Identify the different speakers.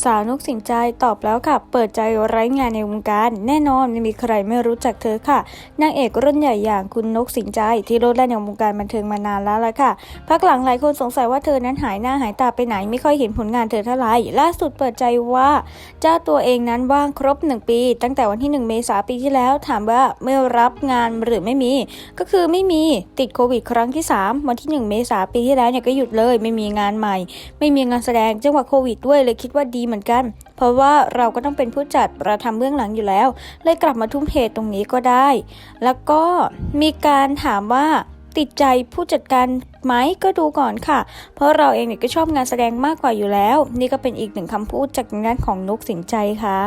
Speaker 1: สาวนกสินใจตอบแล้วค่ะ เปิดใจไร้งานในวงการ แน่นอนไม่มีใครไม่รู้จักเธอค่ะ นางเอกรุ่นใหญ่อย่างคุณนกสินใจที่โลดแล่นในวงการบันเทิงมานานแล้วล่ะค่ะ พักหลังหลายคนสงสัยว่าเธอนั้นหายหน้าหายตาไปไหนไม่ค่อยเห็นผลงานเธอเท่าไหร่ล่าสุดเปิดใจว่า เจ้าตัวเองนั้นว่างครบ 1 ปี ตั้งแต่วันที่ 1 เมษาปีที่แล้วถามว่าเมื่อรับงานหรือไม่มี ก็คือไม่มีติดโควิดครั้งที่ 3 วันที่ 1 เมษาปีที่แล้วเนี่ยก็หยุดเลย ไม่มีงานใหม่ ไม่มีงานแสดงจังหวะโควิดด้วยเลยคิดว่าดีเหมือนกัน เพราะว่าเราก็ต้องเป็นผู้จัดเราทำเบื้องหลังอยู่แล้ว เลยกลับมาทุ่มเทตรงนี้ก็ได้ แล้วก็มีการถามว่าติดใจผู้จัดการไหมก็ดูก่อนค่ะ เพราะเราเองเนี่ยก็ชอบงานแสดงมากกว่าอยู่แล้ว นี่ก็เป็นอีกหนึ่งคำพูดจากงานของนุกสินใจค่ะ